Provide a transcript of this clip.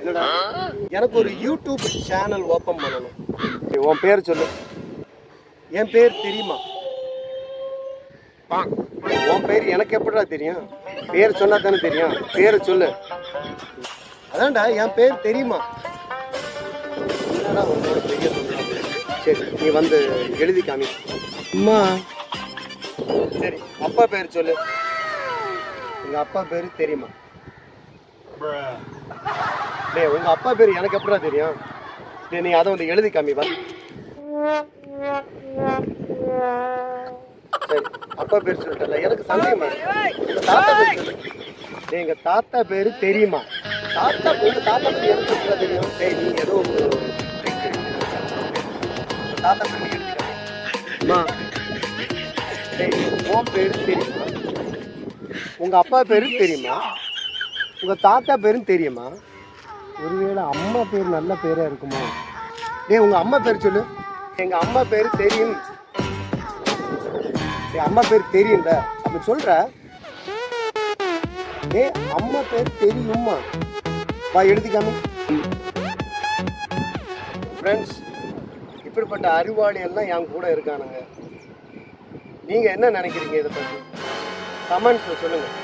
என்னடா? எனக்கு ஒரு யூடியூப் சேனல் ஓப்பன் பண்ணணும். உன் பேர் சொல்லு. என் பேர் தெரியுமா? உன் பேர் எனக்கு எப்படிடா தெரியும்? பேர் சொன்னா தானே தெரியும். பேரை சொல்லு. அதான்டா என் பேர் தெரியுமா? என்னடா உன்னோட பெரிய தொழில்? சரி நீ வந்து எழுதி காமி. அம்மா. சரி அப்பா பேர் சொல்லு. எங்க அப்பா பேர் தெரியுமா? டேய் உங்க அப்பா பேர் எனக்கு எப்படிடா தெரியும்? டேய் நீ அதை வந்து எழுதி காமி வா. சரி அப்பா பேர் சொல்லிட்டல எனக்கு சந்தேகமா. உங்க தாத்தா பேர் சொல்லு எங்க தாத்தா பேர் தெரியுமா? தாத்தா உங்க தாத்தா பேர் எனக்கு எப்படிடா தெரியும்? டேய் நீ ஏதோ தாத்தா பேர் நீ எழுதி காமி. அம்மா டேய் உன் பேர் தெரியுமா? உங்க அப்பா பேரு தெரியுமா? உங்கள் தாத்தா பேரும் தெரியுமா? ஒருவேளை அம்மா பேர் நல்ல பேராக இருக்குமா? டேய் உங்கள் அம்மா பேர் சொல்லு. எங்கள் அம்மா பேர் தெரியும். என் அம்மா பேர் தெரியும்ல. அப்படி சொல்கிற ஏ அம்மா பேர் தெரியுமா வா எழுதிக்காம ஃப்ரெண்ட்ஸ் இப்படிப்பட்ட அறிவாளி எல்லாம் என் கூட இருக்கானுங்க. நீங்கள் என்ன நினைக்கிறீங்க இதை பற்றி கமெண்ட்ஸில் சொல்லுங்கள்